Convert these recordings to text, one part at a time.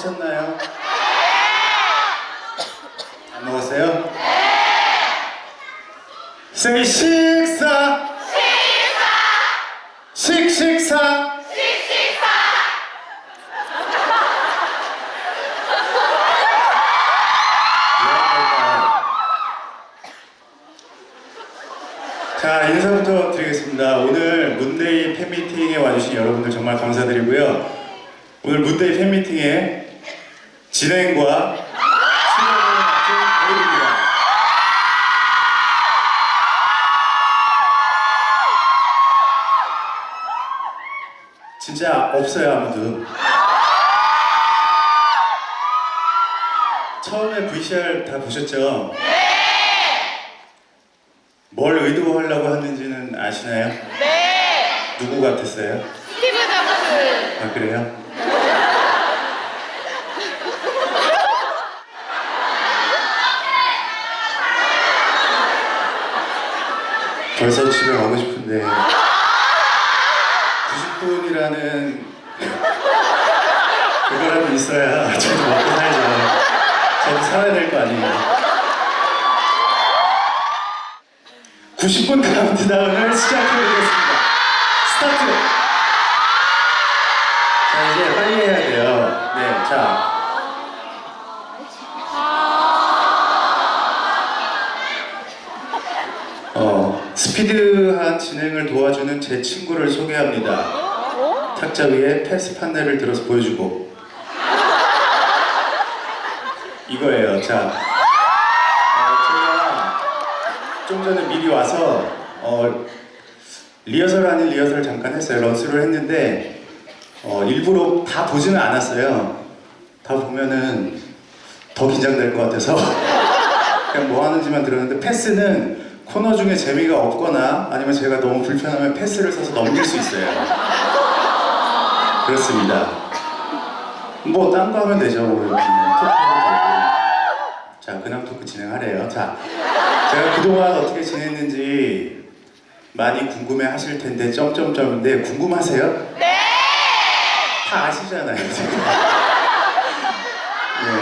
식사는 하셨나요? 안 먹었어요? 네. 식사. 식식사. 자 인사부터 드리겠습니다. 오늘 문데이 팬미팅에 와주신 여러분들 정말 감사드리고요. 오늘 문데이 팬미팅의 진행과 맡은 배우입니다. 진짜 없어요 아무도. 처음에 VCR 다 보셨죠? 뭘 의도하려고 하는지는 아시나요? 네. 누구 같았어요? 스티브 잡스. 아 그래요? 벌써 집에 가고 싶은데. 90분이라는 그거라도 있어야 저도 먹고 살죠 저도 살아야 될 거 아니에요. 90분 카운트다운을 시작해보겠습니다. 스타트! 자 이제 빨리 해야 돼요. 네 자 스피드한 진행을 도와주는 제 친구를 소개합니다. 탁자 위에 패스 판넬을 들어서 보여주고 이거예요. 자, 어, 제가 좀 전에 미리 와서 어, 리허설 아닌 리허설 잠깐 했어요. 런스를 했는데 어, 일부러 다 보지는 않았어요. 다 보면은 더 긴장될 것 같아서 그냥 뭐 하는지만 들었는데 패스는 코너 중에 재미가 없거나 아니면 제가 너무 불편하면 패스를 써서 넘길 수 있어요. 그렇습니다. 뭐 딴 거 하면 되죠. 뭐 이렇게. 자, 근황 토크 진행하래요. 자, 제가 그동안 어떻게 지냈는지 많이 궁금해 하실 텐데 점점점인데 궁금하세요? 네. 다 아시잖아요, 지금. 네,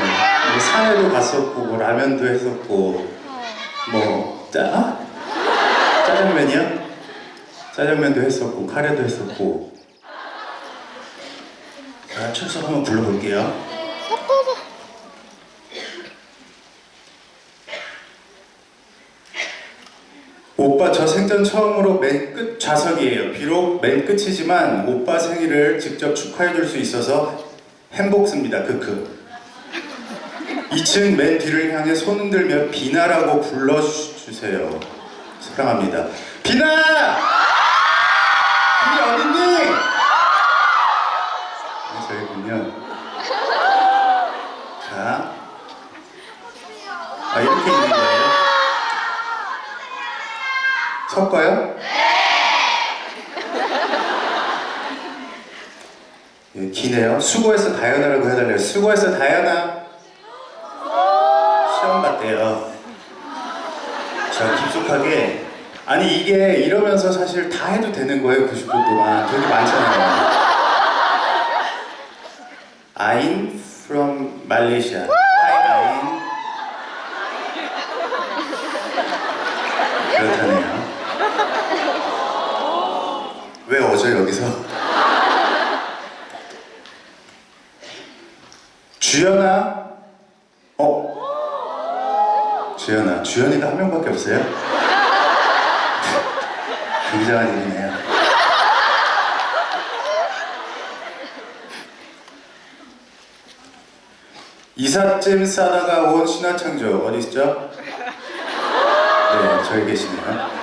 뭐 산에도 갔었고, 뭐 라면도 했었고, 뭐 짜? 짜장면이요? 짜장면도 했었고, 카레도 했었고. 자, 출석 한번 불러볼게요. 오빠 저 생전 처음으로 맨 끝 좌석이에요. 비록 맨 끝이지만 오빠 생일을 직접 축하해 줄 수 있어서 행복습니다. 크크. 2층 맨 뒤를 향해 손 흔들며 비나라고 불러주세요. 사랑합니다. 비나! 비나 어딨니? 네, 저희군요. 자. 아, 이렇게 있는 거예요? 섞어요? 예, 기네요. 수고했어 다현아라고 해달래요. 수고했어 다현아. 시험 봤대요. 자 깊숙하게 아니 이게 이러면서 사실 다 해도 되는 거예요. 90분 동안 되게 많잖아요. I'm from Malaysia. Hi, I'm. 그렇다네요. 왜 어제 여기서? 주연아? 어? 주연아, 주연이가 한 명밖에 없어요? 굉장한 일이네요. 이삿짐 싸다가 온 신화창조 어디 있죠? 네, 저기 계시네요.